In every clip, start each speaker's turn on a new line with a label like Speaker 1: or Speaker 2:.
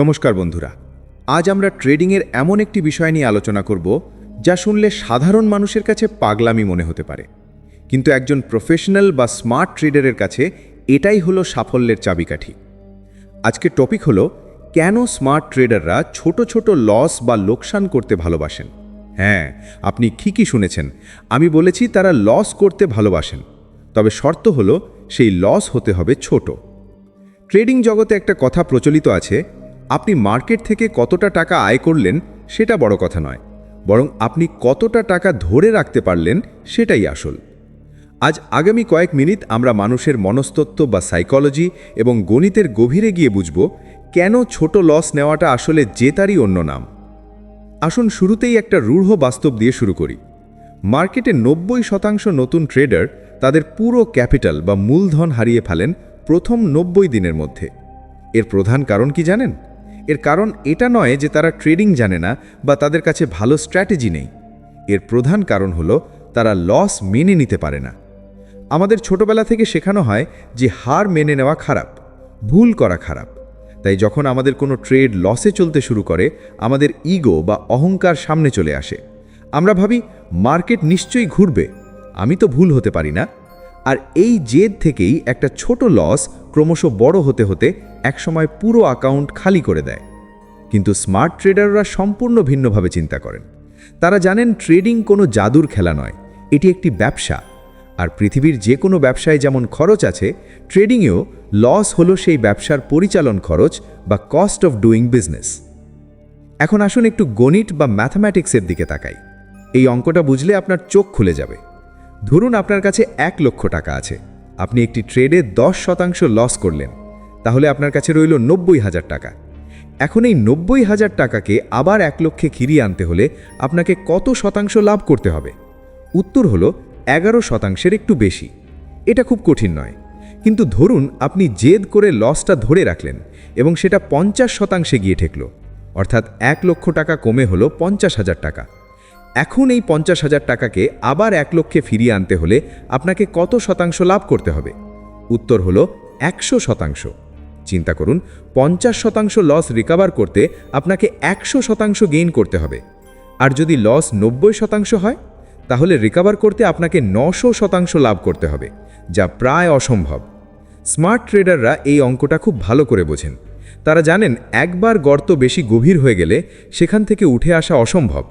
Speaker 1: নমস্কার বন্ধুরা, আজ আমরা ট্রেডিংয়ের এমন একটি বিষয় নিয়ে আলোচনা করব যা শুনলে সাধারণ মানুষের কাছে পাগলামি মনে হতে পারে। কিন্তু একজন প্রফেশনাল বা স্মার্ট ট্রেডারের কাছে এটাই হলো সাফল্যের চাবিকাঠি। আজকের টপিক হলো, কেন স্মার্ট ট্রেডাররা ছোট ছোট লস বা লোকসান করতে ভালোবাসেন? হ্যাঁ আপনি ঠিকই শুনেছেন, আমি বলেছি তারা লস করতে ভালোবাসেন, তবে শর্ত হলো সেই লস হতে হবে ছোট। ট্রেডিং জগতে একটা কথা প্রচলিত আছে আপনি মার্কেট থেকে কতটা টাকা আয় করলেন সেটা বড় কথা নয়। বরং আপনি কতটা টাকা ধরে রাখতে পারলেন সেটাই আসল। আজ আগামী কয়েক মিনিট আমরা মানুষের মনস্তত্ত্ব বা সাইকোলজি এবং গণিতের গভীরে গিয়ে বুঝব কেন ছোট লস নেওয়াটা আসলে জেতারই অন্য নাম। আসুন শুরুতেই একটা রূঢ় বাস্তব দিয়ে শুরু করি। মার্কেটে নব্বই শতাংশ নতুন ট্রেডার তাদের পুরো ক্যাপিটাল বা মূলধন হারিয়ে ফেলেন প্রথম নব্বই দিনের মধ্যে। এর প্রধান কারণ কি জানেন? এর কারণ এটা নয় যে তারা ট্রেডিং জানে না বা তাদের কাছে ভালো স্ট্র্যাটেজি নেই। এর প্রধান কারণ হলো তারা লস মেনে নিতে পারে না। আমাদের ছোটবেলা থেকে শেখানো হয় যে হার মেনে নেওয়া খারাপ, ভুল করা খারাপ। তাই যখন আমাদের কোনো ট্রেড লসে চলতে শুরু করে, আমাদের ইগো বা অহংকার সামনে চলে আসে। আমরা ভাবি, মার্কেট নিশ্চয়ই ঘুরবে। আমি তো ভুল হতে পারি না। আর এই জেদ থেকেই একটা ছোট লস ক্রমশ বড় হতে হতে একসময় পুরো অ্যাকাউন্ট খালি করে দেয়। কিন্তু স্মার্ট ট্রেডাররা সম্পূর্ণ ভিন্নভাবে চিন্তা করেন। তারা জানেন ট্রেডিং কোনো জাদুর খেলা নয়, এটি একটি ব্যবসা। আর পৃথিবীর যে কোনো ব্যবসায় যেমন খরচ আছে ট্রেডিংয়েও লস হলো সেই ব্যবসার পরিচালন খরচ বা কস্ট অফ ডুইং বিজনেস এখন আসুন একটু গণিত বা ম্যাথামেটিক্সের দিকে তাকাই। এই অঙ্কটা বুঝলে আপনার চোখ খুলে যাবে। ধরুন আপনার কাছে এক লক্ষ টাকা আছে। আপনি একটি ট্রেডে দশ শতাংশ লস করলেন। তাহলে আপনার কাছে রইল নব্বই হাজার টাকা। এখন এই নব্বই হাজার টাকাকে আবার এক লক্ষে ফিরিয়ে আনতে হলে আপনাকে কত শতাংশ লাভ করতে হবে? উত্তর হলো এগারো শতাংশের একটু বেশি। এটা খুব কঠিন নয়। কিন্তু ধরুন আপনি জেদ করে লসটা ধরে রাখলেন এবং সেটা পঞ্চাশ শতাংশে গিয়ে ঠেকল। অর্থাৎ এক লক্ষ টাকা কমে হলো পঞ্চাশ হাজার টাকা। এখন এই পঞ্চাশ হাজার টাকাকে আবার এক লক্ষে ফিরিয়ে আনতে হলে আপনাকে কত শতাংশ লাভ করতে হবে? উত্তর হলো একশো শতাংশ। চিন্তা করুন, পঞ্চাশ শতাংশ লস রিকাভার করতে আপনাকে একশো শতাংশ গেইন করতে হবে। আর যদি লস নব্বই শতাংশ হয়, তাহলে রিকাভার করতে আপনাকে নশো শতাংশ লাভ করতে হবে, যা প্রায় অসম্ভব। স্মার্ট ট্রেডাররা এই অঙ্কটা খুব ভালো করে বোঝেন। তারা জানেন একবার গর্ত বেশি গভীর হয়ে গেলে সেখান থেকে উঠে আসা অসম্ভব।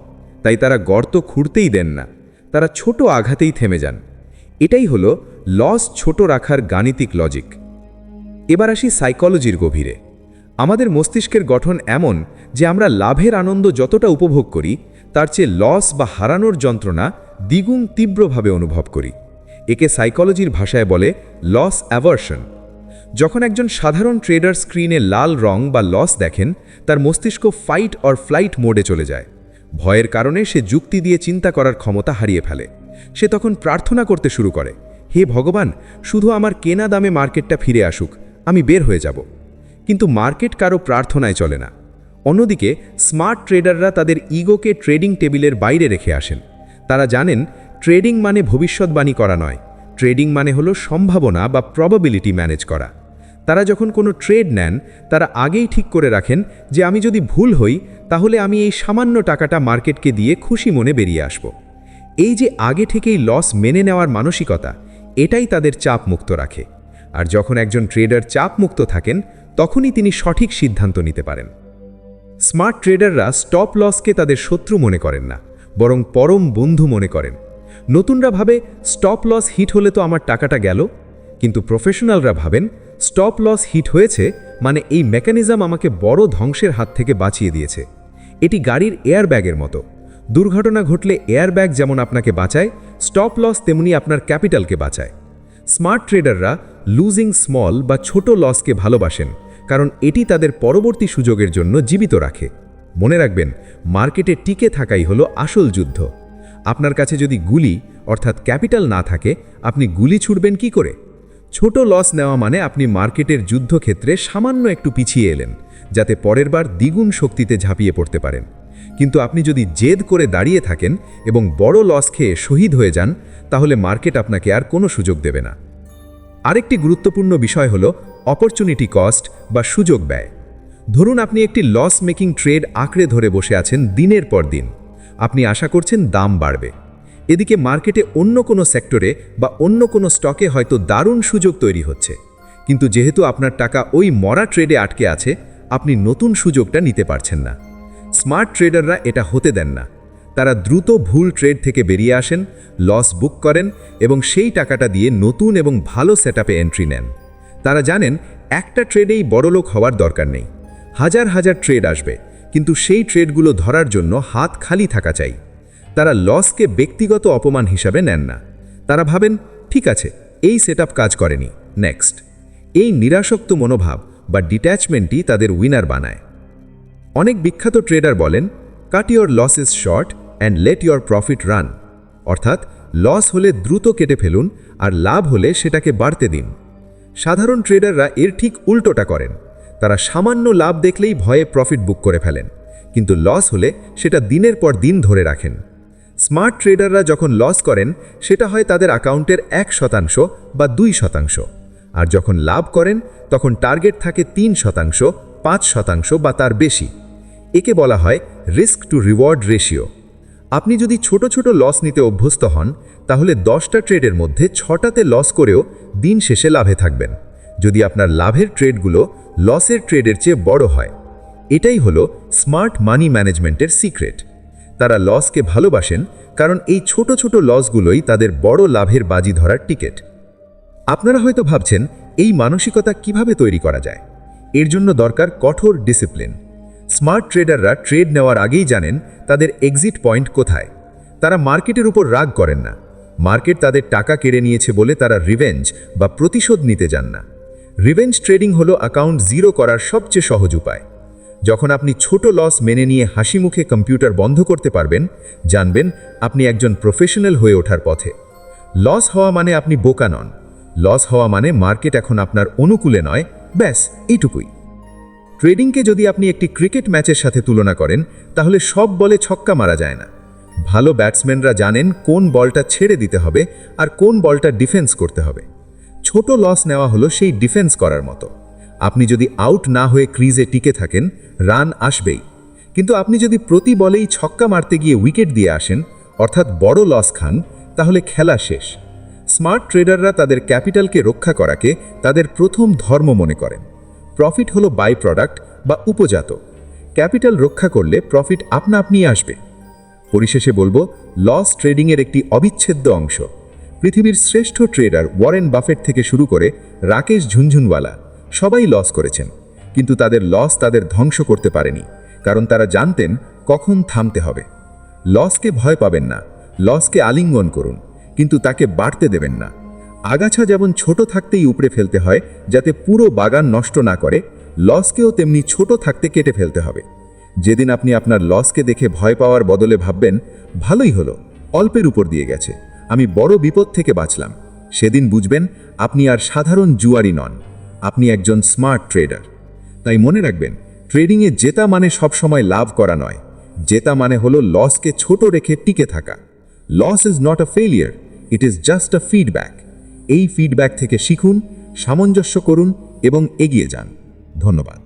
Speaker 1: তাই তারা গর্ত খুঁড়তেই দেন না। তারা ছোট আঘাতেই থেমে যান। এটাই হলো লস ছোট রাখার গাণিতিক লজিক এবার আসি সাইকোলজির গভীরে। আমাদের মস্তিষ্কের গঠন এমন যে আমরা লাভের আনন্দ যতটা উপভোগ করি, তার চেয়ে লস বা হারানোর যন্ত্রণা দ্বিগুণ তীব্রভাবে অনুভব করি। একে সাইকোলজির ভাষায় বলে লস অ্যাভার্শন যখন একজন সাধারণ ট্রেডার স্ক্রিনে লাল রং বা লস দেখেন, তার মস্তিষ্ক ফাইট অর ফ্লাইট মোডে চলে যায়। ভয়ের কারণে সে যুক্তি দিয়ে চিন্তা করার ক্ষমতা হারিয়ে ফেলে। সে তখন প্রার্থনা করতে শুরু করে, হে ভগবান, শুধু আমার কেনা দামে মার্কেটটা ফিরে আসুক, আমি বের হয়ে যাব। কিন্তু মার্কেট কারও প্রার্থনায় চলে না। অন্যদিকে, স্মার্ট ট্রেডাররা তাদের ইগোকে ট্রেডিং টেবিলের বাইরে রেখে আসেন। তারা জানেন, ট্রেডিং মানে ভবিষ্যৎবাণী করা নয়। ট্রেডিং মানে হলো সম্ভাবনা বা প্রবাবিলিটি ম্যানেজ করা। তারা যখন কোনো ট্রেড নেন, তারা আগেই ঠিক করে রাখেন যে আমি যদি ভুল হই, তাহলে আমি এই সামান্য টাকাটা মার্কেটকে দিয়ে খুশি মনে বেরিয়ে আসব। এই যে আগে থেকেই লস মেনে নেওয়ার মানসিকতা, এটাই তাদের চাপ মুক্ত রাখে। আর যখন একজন ট্রেডার চাপ মুক্ত থাকেন, তখনই তিনি সঠিক সিদ্ধান্ত নিতে পারেন। স্মার্ট ট্রেডাররা স্টপ লসকে তাদের শত্রু মনে করেন না, বরং পরম বন্ধু মনে করেন। নতুনরা ভাবে স্টপ লস হিট হলে তো আমার টাকাটা গেল। কিন্তু প্রফেশনালরা ভাবেন স্টপ লস হিট হয়েছে মানে এই মেকানিজম আমাকে বড় ধ্বংসের হাত থেকে বাঁচিয়ে দিয়েছে। এটি গাড়ির এয়ারব্যাগের মতো। দুর্ঘটনা ঘটলে এয়ারব্যাগ যেমন আপনাকে বাঁচায় স্টপ লস তেমনি আপনার ক্যাপিটালকে বাঁচায়। স্মার্ট ট্রেডাররা লুজিং স্মল বা ছোট লসকে ভালোবাসেন, কারণ এটি তাদের পরবর্তী সুযোগের জন্য জীবিত রাখে। মনে রাখবেন মার্কেটে টিকে থাকাই হলো আসল যুদ্ধ। আপনার কাছে যদি গুলি, অর্থাৎ ক্যাপিটাল না থাকে, আপনি গুলি ছুড়বেন কি করে? ছোট লস নেওয়া মানে আপনি মার্কেটের যুদ্ধক্ষেত্রে সামান্য একটু পিছিয়ে এলেন, যাতে পরের বার দ্বিগুণ শক্তিতে ঝাঁপিয়ে পড়তে পারেন। কিন্তু আপনি যদি জেদ করে দাঁড়িয়ে থাকেন এবং বড় লস খেয়ে শহীদ হয়ে যান, তাহলে মার্কেট আপনাকে আর কোনো সুযোগ দেবে না। আরেকটি গুরুত্বপূর্ণ বিষয় হল অপরচুনিটি কস্ট বা সুযোগ ব্যয়।
Speaker 2: ধরুন আপনি একটি লস মেকিং ট্রেড আঁকড়ে ধরে বসে আছেন দিনের পর দিন। আপনি আশা করছেন দাম বাড়বে। এদিকে মার্কেটে অন্য কোনো সেক্টরে বা অন্য কোনো স্টকে হয়তো দারুণ সুযোগ তৈরি হচ্ছে। কিন্তু যেহেতু আপনার টাকা ওই মরা ট্রেডে আটকে আছে, আপনি নতুন সুযোগটা নিতে পারছেন না। স্মার্ট ট্রেডাররা এটা হতে দেন না। তারা দ্রুত ভুল ট্রেড থেকে বেরিয়ে আসেন, লস বুক করেন এবং সেই টাকাটা দিয়ে নতুন এবং ভালো সেটআপে এন্ট্রি নেন। তারা জানেন, একটা ট্রেডেই বড়লোক হওয়ার দরকার নেই। হাজার হাজার ট্রেড আসবে, কিন্তু সেই ট্রেডগুলো ধরার জন্য হাত খালি থাকা চাই। তারা লসকে ব্যক্তিগত অপমান হিসাবে নেন না। তারা ভাবেন, ঠিক আছে, এই সেটআপ কাজ করেনি, নেক্সট। এই নিরাসক্ত মনোভাব বা ডিট্যাচমেন্টই তাদের উইনার বানায়। অনেক বিখ্যাত ট্রেডার বলেন, cut your losses short and let your profit run. অর্থাৎ, লস হলে দ্রুত কেটে ফেলুন আর লাভ হলে সেটাকে বাড়তে দিন। সাধারণ ট্রেডাররা এর ঠিক উল্টোটা করেন। তারা সামান্য লাভ দেখলেই ভয়ে প্রফিট বুক করে ফেলেন, কিন্তু লস হলে সেটা দিনের পর দিন ধরে রাখেন। স্মার্ট ট্রেডাররা যখন লস করেন, সেটা হয় তাদের অ্যাকাউন্টের এক শতাংশ বা দুই শতাংশ। আর যখন লাভ করেন, তখন টার্গেট থাকে তিন শতাংশ, পাঁচ শতাংশ বা তার বেশি। একে বলা হয় রিস্ক টু রিওয়ার্ড রেশিও। আপনি যদি ছোট ছোট লস নিতে অভ্যস্ত হন, তাহলে দশটা ট্রেডের মধ্যে ছটাতে লস করেও দিন শেষে লাভে থাকবেন। যদি আপনার লাভের ট্রেডগুলো লসের ট্রেডের চেয়ে বড় হয়। এটাই হলো স্মার্ট মানি ম্যানেজমেন্টের সিক্রেট। তারা লসকে ভালোবাসেন কারণ এই ছোট ছোট লসগুলোই তাদের বড় লাভের বাজি ধরার টিকিট। আপনারা হয়তো ভাবছেন, এই মানসিকতা কীভাবে তৈরি করা যায়? এর জন্য দরকার কঠোর ডিসিপ্লিন। স্মার্ট ট্রেডাররা ট্রেড নেওয়ার আগেই জানেন তাদের এক্সিট পয়েন্ট কোথায়। তারা মার্কেটের উপর রাগ করেন না। মার্কেট তাদের টাকা কেড়ে নিয়েছে বলে তারা রিভেঞ্জ বা প্রতিশোধ নিতে যান না। রিভেঞ্জ ট্রেডিং হলো অ্যাকাউন্ট জিরো করার সবচেয়ে সহজ উপায়। যখন আপনি ছোট লস মেনে নিয়ে হাসি মুখে কম্পিউটার বন্ধ করতে পারবেন, জানবেন আপনি একজন প্রফেশনাল হয়ে ওঠার পথে। লস হওয়া মানে আপনি বোকা নন। লস হওয়া মানে মার্কেট এখন আপনার অনুকূলে নয়। ব্যাস, এইটুকুই। ট্রেডিংকে যদি আপনি একটি ক্রিকেট ম্যাচের সাথে তুলনা করেন, তাহলে সব বলে ছক্কা মারা যায় না। ভালো ব্যাটসম্যানরা জানেন কোন বলটা ছেড়ে দিতে হবে আর কোন বলটা ডিফেন্স করতে হবে। ছোট লস নেওয়া হলো সেই ডিফেন্স করার মতো। আপনি যদি আউট না হয়ে ক্রিজে টিকে থাকেন, রান আসবেই। কিন্তু আপনি যদি প্রতি বলেই ছক্কা মারতে গিয়ে উইকেট দিয়ে আসেন, অর্থাৎ বড় লস খান, তাহলে খেলা শেষ। স্মার্ট ট্রেডাররা তাদের ক্যাপিটালকে রক্ষা করাকে তাদের প্রথম ধর্ম মনে করেন। প্রফিট হলো বাই প্রোডাক্ট বা উপজাত। ক্যাপিটাল রক্ষা করলে প্রফিট আপনা আপনি আসবে। পরিশেষে বলব, লস ট্রেডিংয়ের একটি অবিচ্ছেদ্য অংশ। পৃথিবীর শ্রেষ্ঠ ট্রেডার ওয়ারেন বাফেট থেকে শুরু করে রাকেশ ঝুনঝুনওয়ালা। সবাই লস করেছেন। কিন্তু তাদের লস তাদের ধ্বংস করতে পারেনি, কারণ তারা জানতেন কখন থামতে হবে। লসকে ভয় পাবেন না, লসকে আলিঙ্গন করুন, কিন্তু তাকে বাড়তে দেবেন না। আগাছা যেমন ছোট থাকতেই উপড়ে ফেলতে হয়, যাতে পুরো বাগান নষ্ট না করে, লসকেও তেমনি ছোট থাকতে কেটে ফেলতে হবে। যেদিন আপনি আপনার লসকে দেখে ভয় পাওয়ার বদলে ভাববেন, ভালোই হলো, অল্পের উপর দিয়ে গেছে। আমি বড় বিপদ থেকে বাঁচলাম। সেদিন বুঝবেন, আপনি আর সাধারণ জুয়ারি নন। আপনি একজন স্মার্ট ট্রেডার। তাই মনে রাখবেন, ট্রেডিংয়ে জেতা মানে সবসময় লাভ করা নয়। জেতা মানে হলো লসকে ছোট রেখে টিকে থাকা। Loss is not a failure it is just a feedback. এই ফিডব্যাক থেকে শিখুন, সামঞ্জস্য করুন এবং এগিয়ে যান। ধন্যবাদ।